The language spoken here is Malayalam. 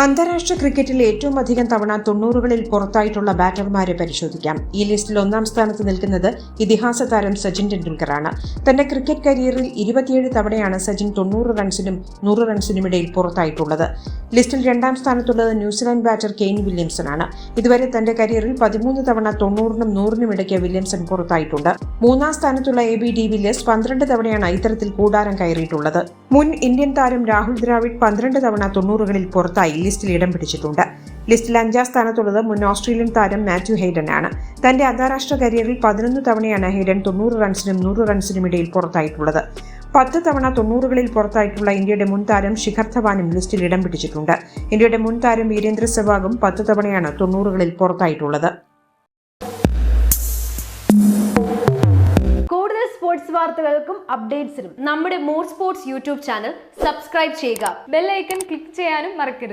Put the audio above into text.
അന്താരാഷ്ട്ര ക്രിക്കറ്റിൽ ഏറ്റവും അധികം തവണ തൊണ്ണൂറുകളിൽ പുറത്തായിട്ടുള്ള ബാറ്റർമാരെ പരിശോധിക്കാം. ഈ ലിസ്റ്റിൽ ഒന്നാം സ്ഥാനത്ത് നിൽക്കുന്നത് ഇതിഹാസ താരം സച്ചിൻ ടെണ്ടുൽക്കറാണ്. തന്റെ ക്രിക്കറ്റ് കരിയറിൽ ഇരുപത്തിയേഴ് തവണയാണ് സച്ചിൻ തൊണ്ണൂറ് റൺസിനും നൂറ് റൺസിനും ഇടയിൽ പുറത്തായിട്ടുള്ളത്. ലിസ്റ്റിൽ രണ്ടാം സ്ഥാനത്തുള്ളത് New Zealand batter Kane Williamson ആണ് ഇതുവരെ തന്റെ കരിയറിൽ പതിമൂന്ന് തവണ തൊണ്ണൂറിനും നൂറിനും ഇടയ്ക്ക് വില്യംസൺ പുറത്തായിട്ടുണ്ട്. മൂന്നാം സ്ഥാനത്തുള്ള എ ബി ഡി വില്യസ് പന്ത്രണ്ട് തവണയാണ് ഇത്തരത്തിൽ കൂടാരം കയറിയിട്ടുള്ളത്. മുൻ ഇന്ത്യൻ താരം രാഹുൽ ദ്രാവിഡ് പന്ത്രണ്ട് തവണ തൊണ്ണൂറുകളിൽ പുറത്തായി ലിസ്റ്റിൽ ഇടം പിടിച്ചിട്ടുണ്ട്. ലിസ്റ്റിൽ അഞ്ചാം സ്ഥാനത്തുള്ളത് മുൻ ഓസ്ട്രേലിയൻ താരം മാത്യു ഹെയ്ഡൻ ആണ് തന്റെ അന്താരാഷ്ട്ര കരിയറിൽ പതിനൊന്ന് തവണയാണ് ഹെയ്ഡൻ തൊണ്ണൂറ് റൺസിനും നൂറ് റൺസിനും ഇടയിൽ പുറത്തായിട്ടുള്ളത്. പത്ത് തവണ തൊണ്ണൂറുകളിൽ പുറത്തായിട്ടുള്ള ഇന്ത്യയുടെ മുൻ താരം ശിഖർ ധവാനും ലിസ്റ്റിൽ ഇടം പിടിച്ചിട്ടുണ്ട്. ഇന്ത്യയുടെ മുൻ താരം വീരേന്ദ്ര സെവാഗും പത്ത് തവണയാണ് തൊണ്ണൂറുകളിൽ പുറത്തായിട്ടുള്ളത്. കൂടുതൽ സ്പോർട്സ് വാർത്തകൾക്കും അപ്ഡേറ്റ്സിനും നമ്മുടെ more sports YouTube channel subscribe ചെയ്യുക. ബെല്ലൈക്കൺ ക്ലിക്ക് ചെയ്യാനും മറക്കരുത്.